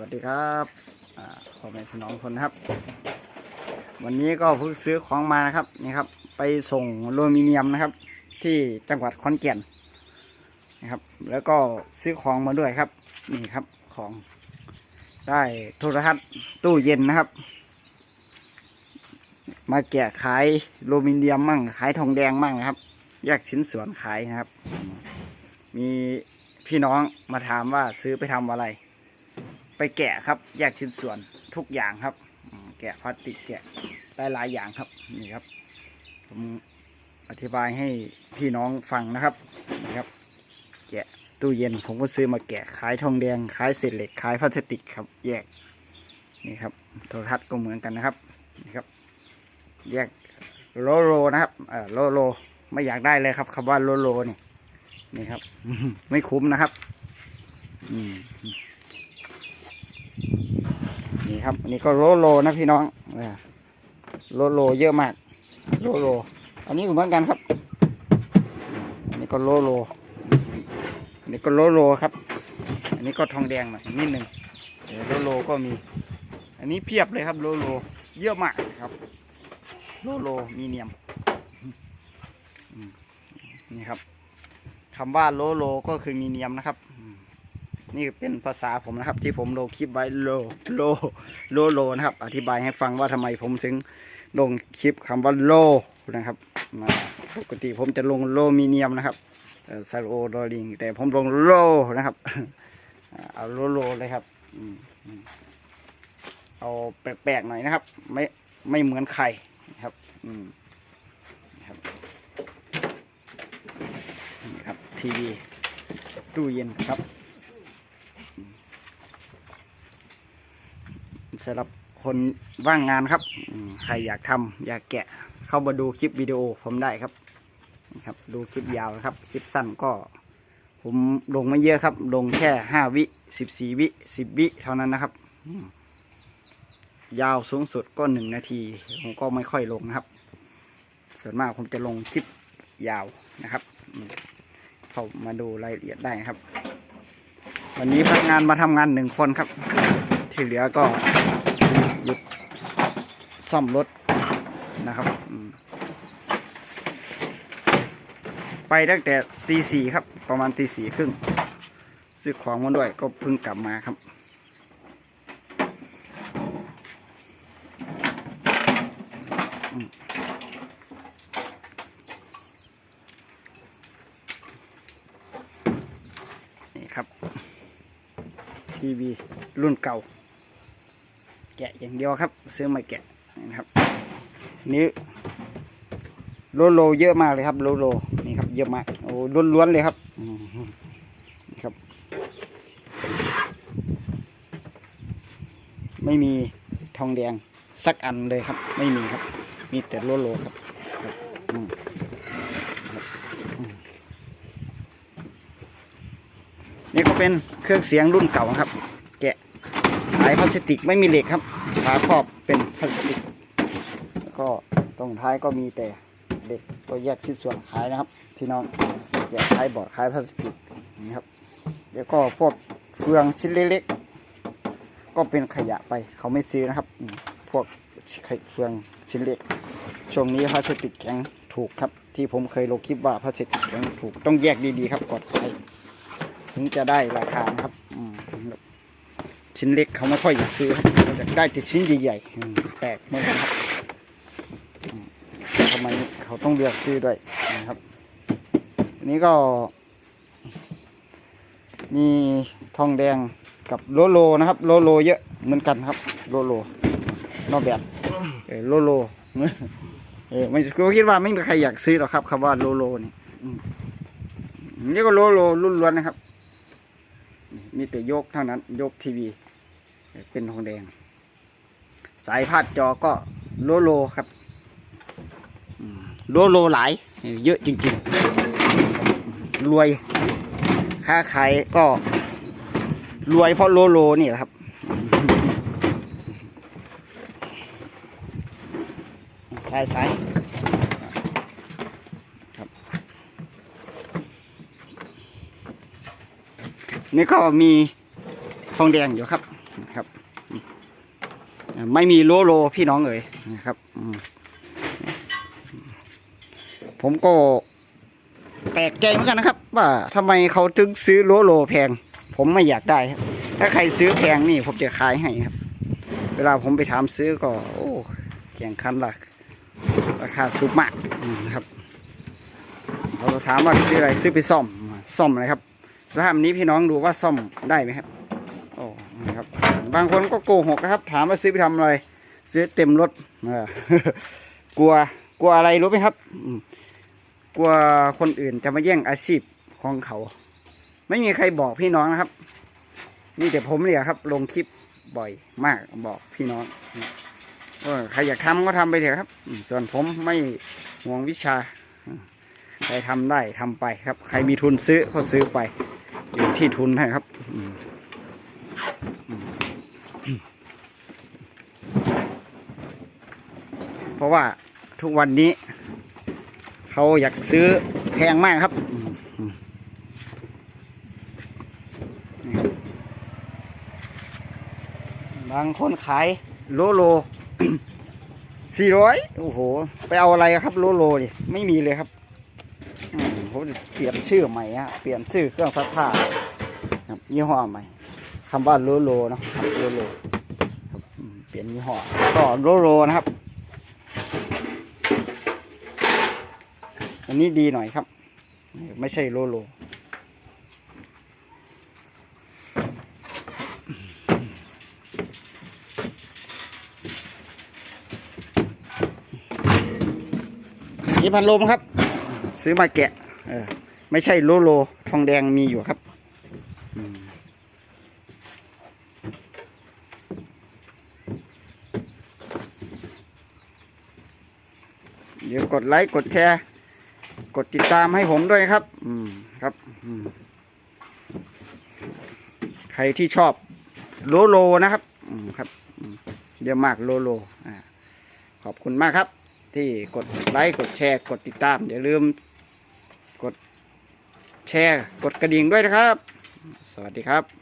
วัสดีครับพ่อแม่พี่น้องคนนะครับ วันนี้ก็เพิ่งซื้อของมานะครับนี่ครับ ไปส่งอลูมิเนียมนะครับ ที่จังหวัดขอนแก่นนะครับ แล้วก็ซื้อของมาด้วยครับ นี่ครับของได้โทรทัศน์ตู้เย็นนะครับ มาแกะขายอลูมิเนียมมั่งขายทองแดงมั่งนะครับแยกชิ้นส่วนขายนะครับ มีพี่น้องมาถามว่าซื้อไปทำอะไร ไปแกะครับ แยกชิ้นส่วนทุกอย่างครับแกะพลาสติกแกะได้หลายอย่างครับนี่ครับ ผมอธิบายให้พี่น้องฟังนะครับนี่ครับ แกะตู้เย็นผมก็ซื้อมาแกะขายทองแดงขายเศษเหล็กขายพลาสติกครับ แยกนี่ครับ โทรทัศน์ก็เหมือนกันนะครับนี่ครับ แยกโลโลนะครับเออโลโลไม่อยากได้เลยครับคำว่าโลโลนี่นี่ครับ ไม่คุ้มนะครับ อืม นี่ครับอันนี้ก็โลโลนะพี่น้องโลโลเยอะมากโลโล อันนี้เหมือนกันครับ อันนี้ก็โลโลอันนี้ก็โลโลครับ อันนี้ก็ทองแดงหน่อยนิดหนึ่งโลโลก็มี อันนี้เพียบเลยครับโลโล เยอะมากครับ โลโลมีเนียมนี่ครับคำว่าโลโลก็คือมีเนียมนะครับ นี่เป็นภาษาผมนะครับที่ผมลงคลิปไว้โลโลโลโลนะครับ อธิบายให้ฟังว่าทำไมผมถึงลงคลิปคำว่าโลนะครับมาปกติผมจะลงโลมิเนียมนะครับซาโอโดลิงแต่ผมลงโลนะครับเอาโลโลเลยครับเอาแปลกๆหน่อยนะครับ ไม่ไม่เหมือนใครนะครับอืมครับนี่ครับทีวีตู้เย็นครับ สำหรับคนว่างงานครับใครอยากทำอยากแกะเข้ามาดูคลิปวิดีโอผมได้ครับครับดูคลิปยาวนะครับ คลิปสั้นก็ ผมลงไม่เยอะครับ ลงแค่ห้าวิสิบสี่วิสิบวิเท่านั้นนะครับ ยาวสูงสุดก็หนึ่งนาที ผมก็ไม่ค่อยลงนะครับ ส่วนมากผมจะลงคลิปยาวนะครับเข้ามาดูรายละเอียดได้ครับ วันนี้พนักงานมาทำงานหนึ่งคนครับ ที่เหลือก็ หยุดซ่อมรถนะครับไปตั้งแต่ตีสี่ครับ ประมาณตีสี่ครึ่งซื้อของมาด้วยก็เพิ่งกลับมาครับ นี่ครับ ทีวีรุ่นเก่า แกะอย่างเดียวครับ ซื้อมาแกะนะครับนี่โลโลเยอะมากเลยครับโลโลนี่ครับเยอะมากโอ้ล้วนๆเลยครับนี่ครับ ไม่มีทองแดงสักอันเลยครับ ไม่มีครับ มีแต่โลโลครับครับนี่ก็เป็นเครื่องเสียงรุ่นเก่าครับายพลาสติกไม่มีเหล็กครับฝาครอบเป็นพลาสติกแล้วก็ตรงท้ายก็มีแต่เหล็กก็แยกชิ้นส่วนขายนะครับพี่น้องแยกขายบอร์ดขายพลาสติกนี่ครับแล้วก็พวกเฟืองชิ้นเล็กๆก็เป็นขยะไปเขาไม่ซื้อนะครับอืมพวกเฟืองชิ้นเล็ก ช่วงนี้พลาสติกแข็งถูกครับ ที่ผมเคยลงคลิปว่าพลาสติกแข็งถูกต้องแยกดีๆครับก่อนขายถึงจะได้ราคานะครับอืม ชิ้นเล็กเขาไม่ค่อยอยากซื้อครับเขาอยากได้แต่ชิ้นใหญ่ๆแปลกมากครับทำไมเขาต้องเลือกซื้อด้วยนะครับอันนี้ก็ มีทองแดงกับโลโลนะครับ โลโลเยอะเหมือนกันครับโลโลนอกแบบเออโลโลเออไม่ก็คิดว่าไม่มีใครอยากซื้อหรอกครับคำว่าโลโลนี่นี่ก็โลโลรุ่นล้วนนะครับ มีแต่ยกเท่านั้นยกทีวี เป็นทองแดง สายพาดจอก็โลโลครับโลโลหลาย เยอะจริงๆ รวย ค้าขายก็ รวยเพราะโลโลนี่แหละครับสายสายครับนี่ก็มีทองแดงอยู่ครับ ไม่มีโลโลพี่น้องเอ๋ยนะครับผมก็แปลกใจเหมือนกันนะครับ ว่าทำไมเขาถึงซื้อโลโลแพง ผมไม่อยากได้ครับ ถ้าใครซื้อแพงนี่ผมจะขายให้ครับ เวลาผมไปถามซื้อก็ โอ้แข่งขันราคราคาสูงมากอืมครับเราถามว่าซื้ออะไรซื้อไปซ่อมซ่อมอะไรครับสภาพนี้พี่น้องดูว่าซ่อมได้ไหมครับ บางคนก็โกหกนะครับ ถามว่าซื้อไปทำอะไร ซื้อเต็มรถกลัวกลัวอะไรรู้ไหมครับกลัวคนอื่นจะมาแย่งอาชีพของเขา ไม่มีใครบอกพี่น้องนะครับ นี่แต่ผมเนี่ยครับ ลงคลิปบ่อยมากบอกพี่น้องใครอยากทำก็ทำไปเถอะครับ ส่วนผมไม่ห่วงวิชาใครทำได้ทำไปครับ ใครมีทุนซื้อก็ซื้อไปอยู่ที่ทุนนะครับอืมอืม เพราะว่าทุกวันนี้ เขาอยากซื้อแพงมากครับ บางคนขายโลโลสี่ร้อยโอ้โห ไปเอาอะไรครับโลโลดิไม่มีเลยครับอืมผมเปลี่ยนชื่อใหม่ฮะเปลี่ยนชื่อเครื่องซักผ้าครับยี่ห้อใหม่คำว่าโลโลเนาะครับโลโลครับเปลี่ยนยี่ห้อก็โลโลนะครับ อันนี้ดีหน่อยครับ ไม่ใช่โลโลนี่พัดลมครับ ซื้อมาแกะ เออ ไม่ใช่โลโล ทองแดงมีอยู่ครับอืมเดี๋ยวกดไลค์ กดแชร์ กดติดตามให้ผมด้วยครับ อืมครับอืมใครที่ชอบโลโลนะครับ อืมครับเดี๋ยวมากโลโลอ่าขอบคุณมากครับ ที่กดไลค์กดแชร์ กดติดตามอย่าลืม กดแชร์ กดกระดิ่งด้วยนะครับ สวัสดีครับ